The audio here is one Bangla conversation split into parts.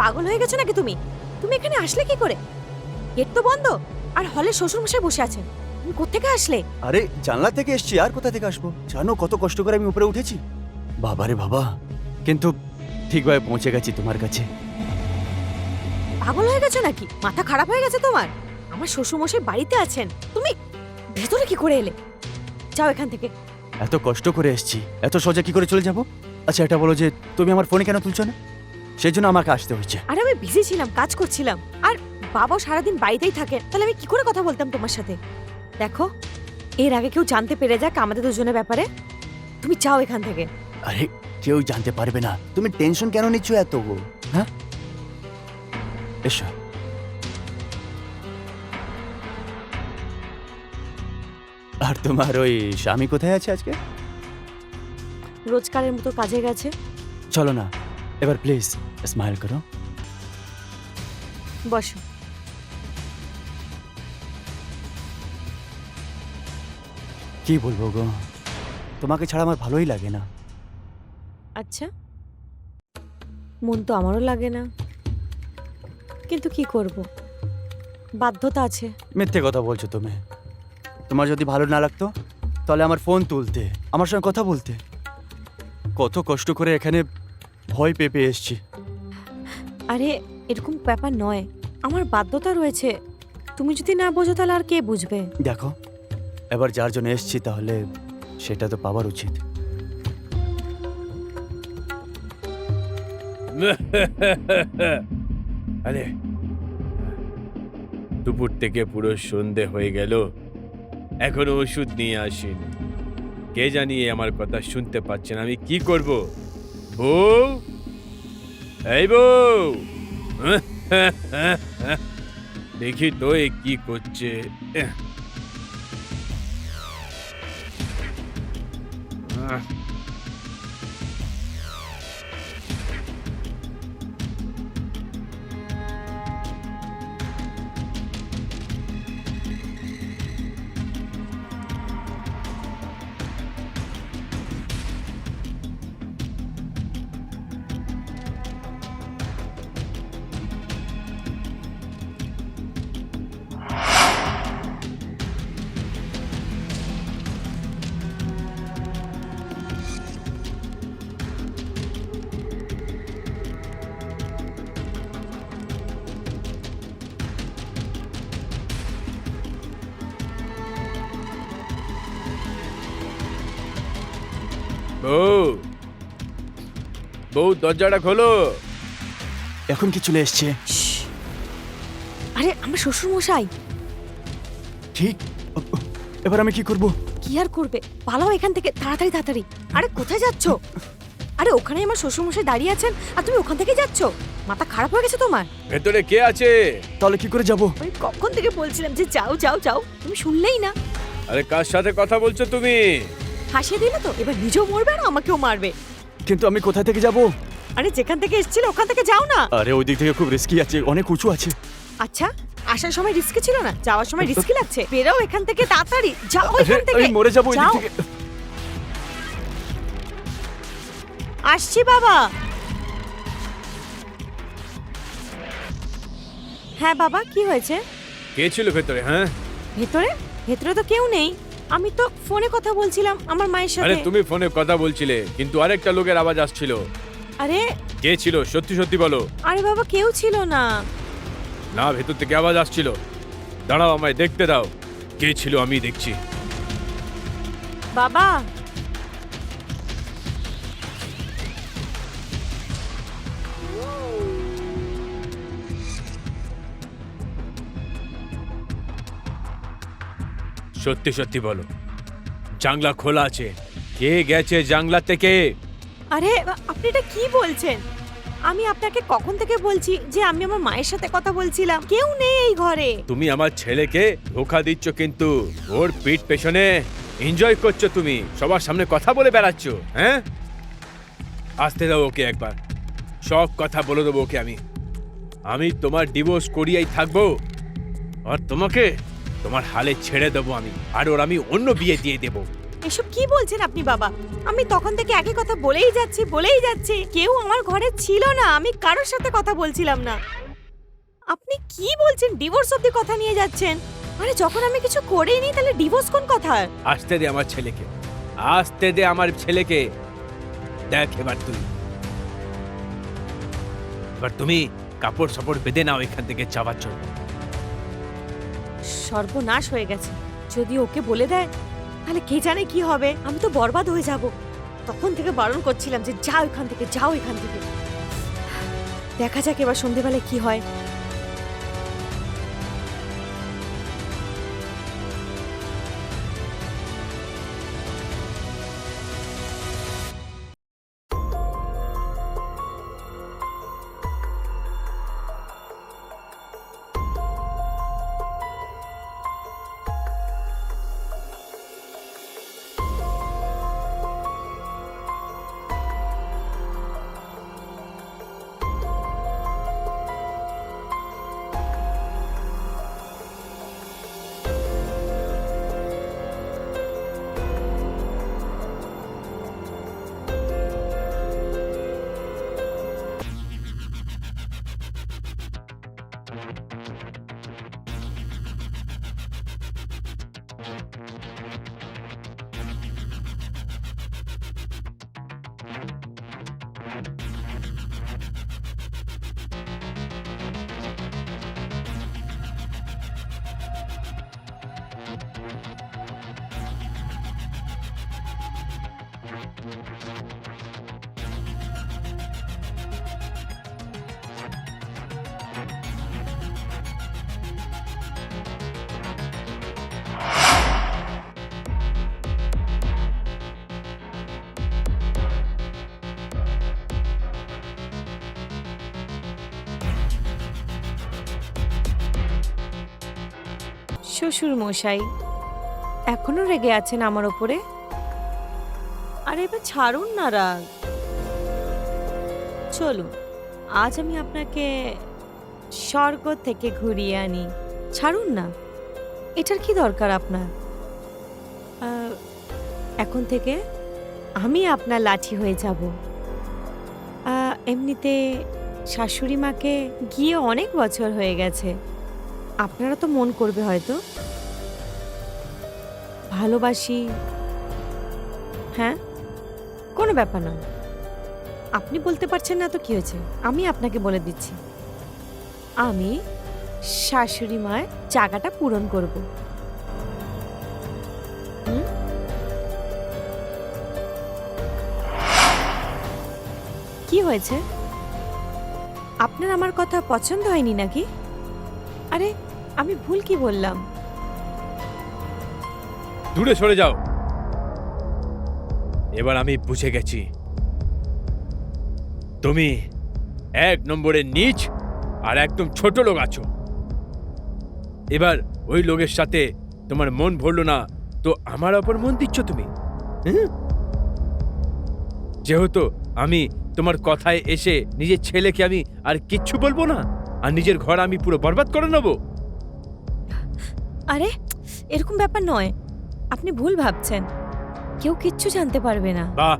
পাগল হয়ে গেছো নাকি তুমি? তুমি এখানে আসলে কি করে? গেট তো বন্ধ আর হলে শ্বশুর মশাই বসে আছেন। তুমি কোত্থেকে আসলে? আরে জানলা থেকে এসছি আর কোথা থেকে আসব? জানো কত কষ্ট করে আমি উপরে উঠেছি? বাবারে বাবা কিন্তু ঠিকভাবে পৌঁছে গেছি তোমার কাছে। পাগল হয়ে গেছো নাকি? মাথা খারাপ হয়ে গেছে তোমার? আমার শ্বশুর মশাই বাড়িতে আছেন। তুমি ভেতরে কি করে এলে? যাও এখান থেকে। এত কষ্ট করে এসছি এত সোজা কি করে চলে যাব? আচ্ছা এটা বলো যে তুমি আমার ফোনে কেন তুলছো না? সেই জন্য আমাকে আসতে হচ্ছে আরে আমি বিজি ছিলাম কাজ করছিলাম। আর বাবাও সারাদিন বাড়িতেই থাকেন তাহলে আমি কি করে কথা বলতাম তোমার সাথে? দেখো এর আগে কেউ জানতে পেরে যাক আমাদের দুজনের ব্যাপারে। তুমি চাও এখান থেকে। আরে কেউ জানতে পারবে না। তুমি টেনশন কেন নিচ্ছ এত? গো হ্যাঁ? এসো। আর তোমার ওই স্বামী কোথায় আছে আজকে? রোজকারের মতো কাজে গেছে। চলো না। এবার প্লিজ স্মাইল করো। বসো। কি বলব গো? তোমাকে ছাড়া আমার ভালোই লাগে না। আচ্ছা। মন তো আমারও লাগে না। কিন্তু কি করব? বাধ্যতা আছে। মিথ্যে কথা বলছো তুমি। তোমার যদি ভালো না লাগতো তাহলে আমার ফোন তুলতে আমার সঙ্গে কথা বলতে। কত কষ্ট করে এখানে ভয় পেয়ে পেয়ে এসছি। আরে এরকম ব্যাপার নয়। আমার বাধ্যতা রয়েছে। তুমি যদি না বোঝো তাহলে আর কে বুঝবে? দেখো এবার যার জন্য এসছি তাহলে সেটা তো পাওয়ার উচিত। আরে দুপুর থেকে পুরো সন্ধে হয়ে গেল। এখনও ওষুধ নিয়ে আসেনি। কে জানিয়ে আমার কথা শুনতে পাচ্ছে না। আমি কি করব? বউ? এই বউ। দেখি তো এ কি করছে। আহ। বউ দরজাটা খোলো। এখন কি চলে এসছে? আরে আমার শ্বশুর মশাই ঠিক এবার আমি কি করব কি আর করবে পালাও এখান থেকে তাড়াতাড়ি তাড়াতাড়ি আরে কোথায় যাচ্ছো আরে ওখানে আমার শ্বশুর মশাই দাঁড়িয়ে আছেন আর তুমি ওখান থেকে যাচ্ছ মাথা খারাপ হয়ে গেছে তোমার ভেতরে কে আছে তাহলে কি করে যাব আমি কখন থেকে বলছিলাম যে যাও যাও যাও তুমি শুনলেই না আরে কার সাথে কথা বলছো তুমি হাসিয়ে দিলে তো এবার নিজেও মরবে আর আমাকেও মারবে কিন্তু আমি কোথা থেকে যাব? আরে যেখান থেকে এসেছিল ওখান থেকে যাও না। আরে ওই দিক থেকে খুব রিস্কি আছে অনেক উঁচু আছে। আচ্ছা আসার সময় রিস্কি ছিল না? যাওয়ার সময় রিস্কি লাগছে? বেরাও এখান থেকে তাড়াতাড়ি। যাও এখান থেকে। আমি মরে যাব ওই দিক যাও। থেকে আসছি বাবা। হ্যাঁ বাবা কি হয়েছে? কে ছিল ভেতরে হ্যাঁ? ভেতরে? ভেতরে তো কেউ নেই। আমি তো ফোনে কথা বলছিলাম আমার মায়ের আরে সাথে তুমি ফোনে কথা বলছিলে কিন্তু আরেকটা লোকের আওয়াজ আসছিল। আরে কে ছিল? সত্যি সত্যি বলো। আরে বাবা কেউ ছিল না। না ভেতর থেকে আওয়াজ আসছিল। দাঁড়াও আমায় দেখতে দাও। কে ছিল আমি দেখছি। বাবা সত্যি সত্যি বলো। জাংলা খোলা আছে। কে গেছে জাংলা থেকে? আরে আপনি এটা কি বলছেন? আমি আপনাকে কখন থেকে বলছি যে আমি আমার মায়ের সাথে কথা বলছিলাম? কেউ নেই এই ঘরে। তুমি আমার ছেলেকে ধোকা দিচ্ছ কিন্তু। ওর পিঠ পেছনে এনজয় করছ তুমি। সবার সামনে কথা বলে বেড়াচ্ছ হ্যাঁ? আসতে দাও ওকে একবার। সব কথা বলে দেবো ওকে আমি। আমি তোমার ডিভোর্স করিয়াই থাকব। আর তোমাকে তোমার হালে ছেড়ে দেবো আমি আর ওর আমি অন্য বিয়ে দিয়ে দেবো। এসব কি বলছেন আপনি বাবা? আমি তখন থেকে একই কথা বলেই যাচ্ছি বলেই যাচ্ছি। কেউ আমার ঘরে ছিল না আমি কারোর সাথে কথা বলছিলাম না। আপনি কি বলছেন? ডিভোর্স অব্দি কথা নিয়ে যাচ্ছেন? আরে যখন আমি কিছু করিনি তাহলে ডিভোর্স কোন কথা? আসতে দে আমার ছেলেকে। আসতে দে আমার ছেলেকে। দেখ এবার তুই। এবার তুমি কাপড় সাপড় বেঁধে নাও এখান থেকে যাওয়ার জন্য। সর্বনাশ হয়ে গেছে। যদি ওকে বলে দেয়, তাহলে কে জানে কি হবে? আমি তো বরবাদ হয়ে যাব। তখন থেকে বারণ করছিলাম যে যাও এখান থেকে, যাও এখান থেকে। দেখা যাক এবার সন্ধেবেলায় কি হয়। শ্বশুর মশাই এখনও রেগে আছেন আমার ওপরে? আরে এবার ছাড়ুন না রাগ। চলুন, আজ আমি আপনাকে স্বর্গ থেকে ঘুরিয়ে আনি। ছাড়ুন না, এটার কি দরকার আপনার? এখন থেকে আমি আপনার লাঠি হয়ে যাব। এমনিতে শাশুড়ি মাকে গিয়ে অনেক বছর হয়ে গেছে। আপনারা তো মন করবে হয়তো। ভালোবাসি। হ্যাঁ? কোনো ব্যাপার নয়। আপনি বলতে পারছেন না তো কি হয়েছে? আমি আপনাকে বলে দিচ্ছি। আমি শাশুড়ি মায়ের জায়গাটা পূরণ করব? কি হয়েছে? আপনার আমার কথা পছন্দ হয়নি নাকি? আরে, আমি ভুল কি বললাম? দূরে সরে যাও। এবার আমি বুঝে গেছি। তুমি এক নম্বরে নিচ আর একদম ছোট লোক আছো। এবার ওই লোকের সাথে তোমার মন ভরলো না, তো আমার ওপর মন দিচ্ছ তুমি? যেহেতু আমি তোমার কথায় এসে নিজের ছেলেকে আমি আর কিচ্ছু বলব না, আর নিজের ঘর আমি পুরো বরবাদ করে নেব। আরে, এরকম ব্যাপার নয়। আপনি ভুল ভাবছেন। কেউ কিচ্ছু জানতে পারবে না। বাহ।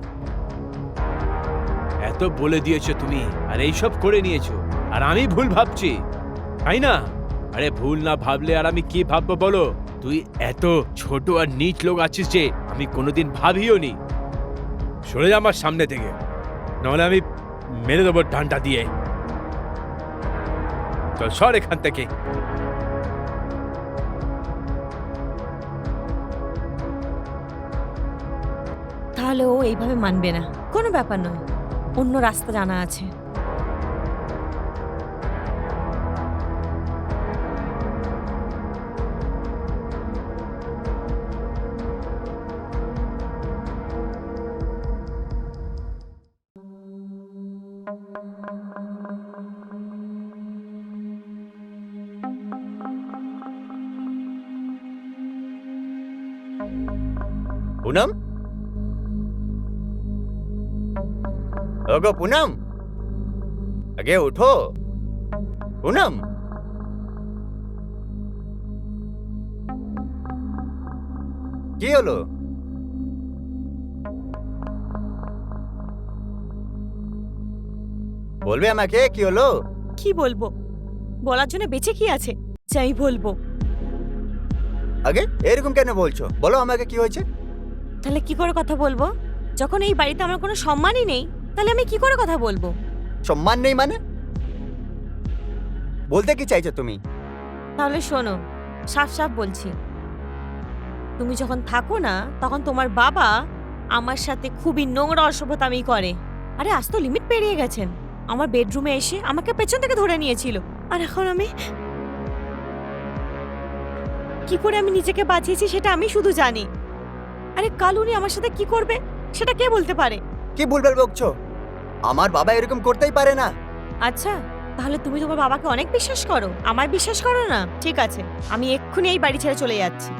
এত বলে দিয়েছ তুমি, আর এইসব করে নিয়েছো। আর আমি ভুল ভাবছি, তাই না? আরে ভুল না ভাবলে আর আমি কি ভাববো বলো? তুই এত ছোট আর নিচ লোক আছিস যে আমি কোনোদিন ভাবিও নি। সরে যা আমার সামনে থেকে, নাহলে আমি মেরে দেবো ডান্ডা দিয়ে। চল সর এখান থেকে। তাহলে ও এইভাবে মানবে না। কোনো ব্যাপার নয়। অন্য রাস্তা জানা আছে। ওগো পুনম। আগে উঠো। পুনম। কি হলো? বলবে আমাকে? কি হলো? কি বলব? বলার জন্য বেঁচে কি আছে? যাই বলব। আগে এরকম কেন বলছো? বলো আমাকে কি হয়েছে? তাহলে কি করে কথা বলব? যখন এই বাড়িতে আমার কোনো সম্মানই নেই তাহলে আমি কি করে কথা বলব? সম্মান নেই মানে? বলতে কি চাইছো তুমি? তাহলে শোনো সাফ সাফ বলছি। তুমি যখন থাকো না তখন তোমার বাবা আমার সাথে খুবই নোংরা অসভ্যতামি করে। আরে আজ তো লিমিট পেরিয়ে গেছেন আমার বেডরুমে এসে আমাকে পেছন থেকে ধরে নিয়েছিল। আর এখন আমি কি করে আমি নিজেকে বাঁচিয়েছি সেটা আমি শুধু জানি। আরে কাল উনি আমার সাথে কি করবে সেটা কে বলতে পারে? কি ভুলভাল বকছো? আমার বাবা এরকম করতেই পারে না। আচ্ছা তাহলে তুমি তোমার বাবাকে অনেক বিশ্বাস করো। আমায় বিশ্বাস করো না? ঠিক আছে আমি এক্ষুনি এই বাড়ি ছেড়ে চলে যাচ্ছি।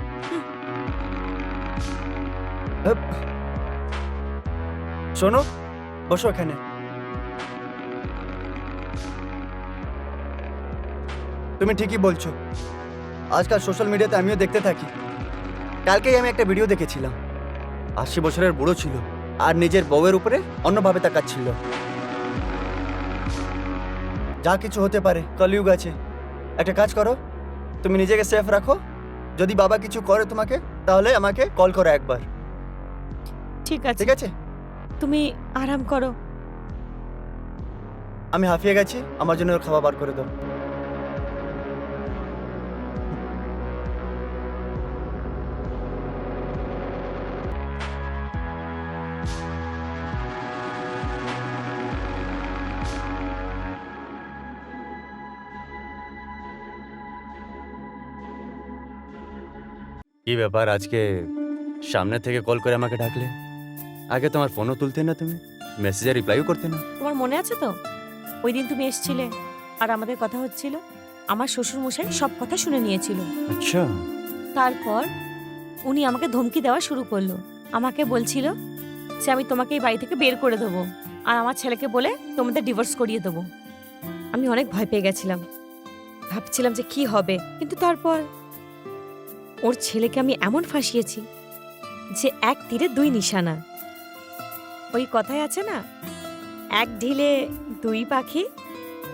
শোনো বসো এখানে। তুমি ঠিকই বলছো। আজকাল সোশ্যাল মিডিয়াতে আমিও দেখতে থাকি। কালকেই আমি একটা ভিডিও দেখেছিলাম। আশি বছরের বুড়ো ছিল। আর নিজের বউয়ের উপরে অন্যভাবে তাকাচ্ছিল। যা কিছু হতে পারে কলিযুগ আছে। একটা কাজ করো তুমি নিজেকে সেফ রাখো। যদি বাবা কিছু করে তোমাকে তাহলে আমাকে কল করো একবার। ঠিক আছে। ঠিক আছে? তুমি আরাম করো। আমি হাঁফিয়ে গেছি আমার জন্য খাবার বার করে দাও। কি ব্যাপার আজকে সামনে থেকে কল করে আমাকে ডাকলে? আগে তোমার ফোনও তুলতে না তুমি? মেসেজে রিপ্লাইও করতে না? তোমার মনে আছে তো? ওই দিন তুমি এসেছিলে আর আমাদের কথা হচ্ছিল আমার শ্বশুর মশাই সব কথা শুনে নিয়েছিল। আচ্ছা। তারপর উনি আমাকে ধমকি দেওয়া শুরু করল। আমাকে বলছিল যে আমি তোমাকে এই বাড়ি থেকে বের করে দেবো আর আমার ছেলেকে বলে তোমাদের ডিভোর্স করিয়ে দেবো। আমি অনেক ভয় পেয়ে গেছিলাম। ভাবছিলাম যে কি হবে কিন্তু তারপর ওর ছেলেকে আমি এমন ফাঁসিয়েছি যে এক তীরে দুই নিশানা। ওই কথায় আছে না এক ঢিলে দুই পাখি।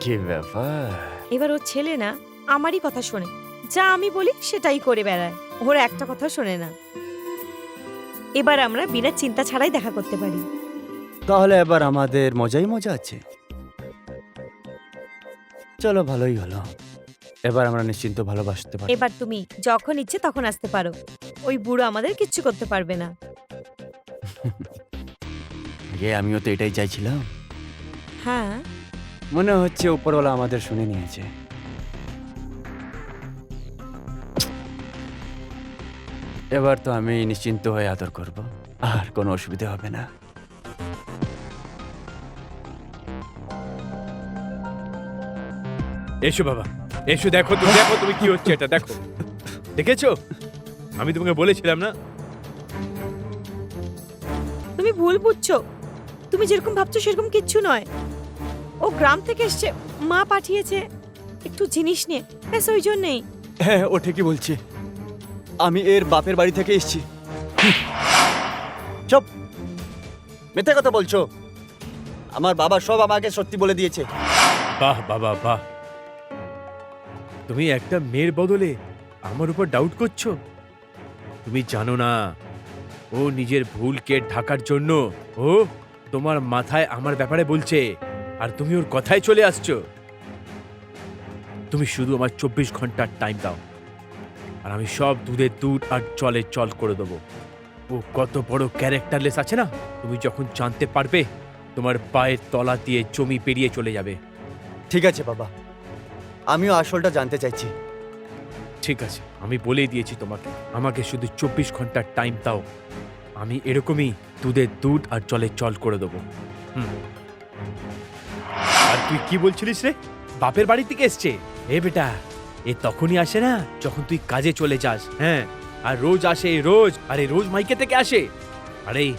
কি ব্যাপার? এবার ওর ছেলে না আমারই কথা শোনে যা আমি বলি সেটাই করে বেড়ায় ওর একটা কথা শোনে না। এবার আমরা বিনা চিন্তা ছাড়াই দেখা করতে পারি। তাহলে এবার আমাদের মজাই মজা আছে। চলো ভালোই হলো। এবার আমরা নিশ্চিন্ত ভালোবাসতে পারি এবার তুমি যখন ইচ্ছে তখন আসতে পারো। ওই বুড়ো আমাদের কিচ্ছু করতে পারবে না। আগে আমিও তো এটাই চাইছিলাম। হ্যাঁ। মনে হচ্ছে উপরওয়ালা আমাদের শুনে নিয়েছে। এবার তো আমি নিশ্চিন্ত হয়ে আদর করব। আর কোনো অসুবিধা হবে না। এসো বাবা। এসো দেখো তুমি দেখো তুমি কি হচ্ছে এটা দেখো। দেখেছ? আমি তোমাকে বলেছিলাম না? তুমি ভুল বুঝছ। তুমি যেরকম ভাবছ সেরকম কিচ্ছু নয়। ও গ্রাম থেকে এসছে মা পাঠিয়েছে একটু জিনিস নিয়ে। ব্যাস ওই জন্যেই। হ্যাঁ ও ঠিকই বলছে। আমি এর বাপের বাড়ি থেকে এসেছি। চুপ। মিথ্যে কথা বলছো। আমার বাবা সব আমাকে সত্যি বলে দিয়েছে। বাহ বাবা বাহ। তুমি একটা মেয়ের বদলে আমার উপর ডাউট করছ? তুমি জানো না, ও নিজের ভুলকে ঢাকার জন্য ও তোমার মাথায় আমার ব্যাপারে বলছে আর তুমি ওর কথায় চলে আসছো। তুমি শুধু আমার চব্বিশ ঘণ্টার টাইম দাও আর আমি সব দুধের দুধ আর জলে জল করে দেবো। ও কত বড় ক্যারেক্টারলেস আছে না? তুমি যখন জানতে পারবে, তোমার পায়ের তলা দিয়ে জমি পেরিয়ে চলে যাবে। ঠিক আছে বাবা। আমিও আসলটা জানতে চাইছি। ঠিক আছে, আমি বলেই দিয়েছি তোমাকে, আমাকে শুধু চব্বিশ ঘণ্টার টাইম দাও। আমি এরকমই দুধের দুধ আর জলে চল করে দেবো। হুম। আর তুই কি বলছিলিস রে? বাপের বাড়ি থেকে এসছে। এ বেটা, এ তখনই আসে না যখন তুই কাজে চলে যাস হ্যাঁ? আর রোজ আসে রোজ, আরে রোজ মাইকে থেকে আসে। আরে,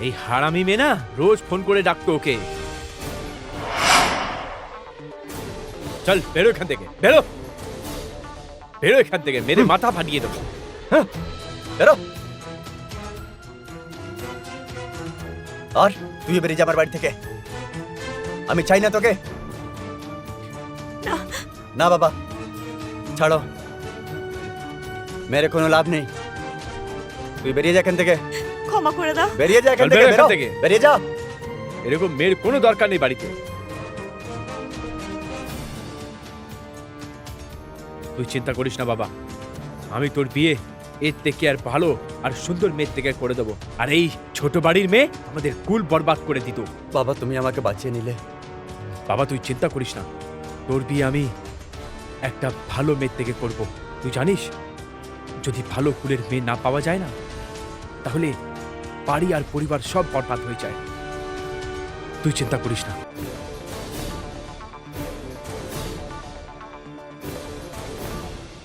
এই হারামি মেয়ে না, রোজ ফোন করে ডাকতো ওকে। চল বেরো এখান থেকে। বেরো। বেরো এখান থেকে মেরে মাথা ফাটিয়ে দেবো। বেরো। আর তুই বেরিয়ে যা আমার বাড়ি থেকে। আমি চাই না তোকে। না। বাবা। ছাড়ো। মেরে কোনো লাভ নেই। তুই বেরিয়ে যা এখান থেকে। ক্ষমা করে দাও। বেরিয়ে যা এখান। থেকে। বেরিয়ে যা। এরকম মেয়ের কোনো দরকার নেই বাড়িতে। তুই চিন্তা করিস না বাবা। আমি তোর বিয়ে এর থেকে আর ভালো আর সুন্দর মেয়ের থেকে করে দেবো। আর এই ছোট বাড়ির মেয়ে আমাদের কুল বরবাদ করে দিত। বাবা তুমি আমাকে বাঁচিয়ে নিলে। বাবা তুই চিন্তা করিস না। তোর বিয়ে আমি একটা ভালো মেয়ের থেকে করব। তুই জানিস যদি ভালো কুলের মেয়ে না পাওয়া যায় না তাহলে বাড়ি আর পরিবার সব বরবাদ হয়ে যায়। তুই চিন্তা করিস না।